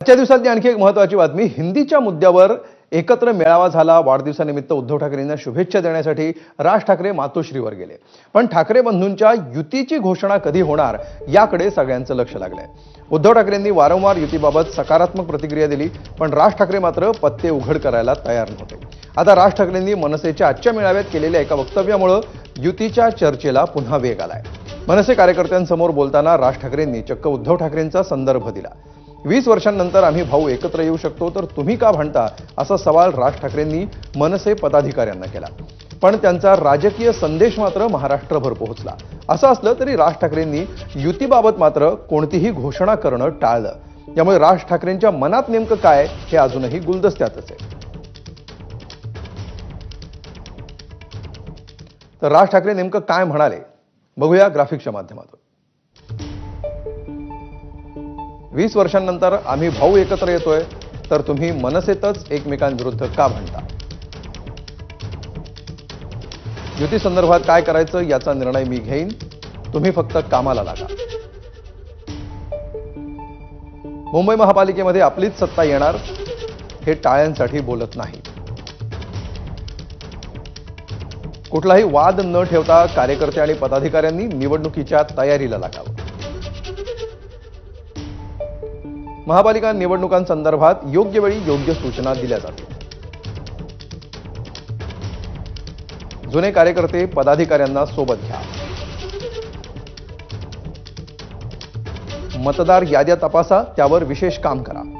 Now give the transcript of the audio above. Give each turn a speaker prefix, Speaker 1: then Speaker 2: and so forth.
Speaker 1: आजच्या दिवसातली आणखी एक महत्वाची बातमी हिंदीच्या मुद्द्यावर एकत्र मेळावा झाला. वाढदिवसानिमित्त उद्धव ठाकरेंना शुभेच्छा देण्यासाठी राज ठाकरे मातोश्रीवर गेले. पण ठाकरे बंधूंच्या युतीची घोषणा कधी होणार याकडे सगळ्यांचं लक्ष लागलंय. उद्धव ठाकरेंनी वारंवार युतीबाबत सकारात्मक प्रतिक्रिया दिली पण राज ठाकरे मात्र पत्ते उघड करायला तयार नव्हते. आता राज ठाकरेंनी मनसेच्या आजच्या मेळाव्यात केलेल्या एका वक्तव्यामुळं युतीच्या चर्चेला पुन्हा वेग आलाय. मनसे कार्यकर्त्यांसमोर बोलताना राज ठाकरेंनी चक्क उद्धव ठाकरेंचा संदर्भ दिला. वीस वर्षांनंतर आम्ही भाऊ एकत्र येऊ शकतो तर तुम्ही का भांडता असा सवाल राज ठाकरेंनी मनसे पदाधिकाऱ्यांना केला. पण त्यांचा राजकीय संदेश मात्र महाराष्ट्रभर पोहोचला. असं असलं तरी राज ठाकरेंनी युतीबाबत मात्र कोणतीही घोषणा करणं टाळलं. त्यामुळे राज ठाकरेंच्या मनात नेमकं काय हे अजूनही गुलदस्त्यातच आहे. तर राज ठाकरे नेमकं काय म्हणाले? बघूया ग्राफिक्सच्या माध्यमातून. वीस वर्षांनंतर आम्ही भाऊ एकत्र येतोय तर तुम्ही मनसेतच एकमेकांविरुद्ध का म्हणता युती संदर्भात काय करायचं याचा निर्णय मी घेईन. तुम्ही फक्त कामाला लागा. मुंबई महापालिकेमध्ये आपलीच सत्ता येणार हे टाळ्यांसाठी बोलत नाही. कुठलाही वाद न ठेवता कार्यकर्ते आणि पदाधिकाऱ्यांनी निवडणुकीच्या तयारीला लागावं. महापालिका निवडणुकांसंदर्भात योग्य वेळी योग्य सूचना दिल्या जातील. जुने कार्यकर्ते पदाधिकाऱ्यांना सोबत घ्या. मतदार याद्या तपासा त्यावर विशेष काम करा.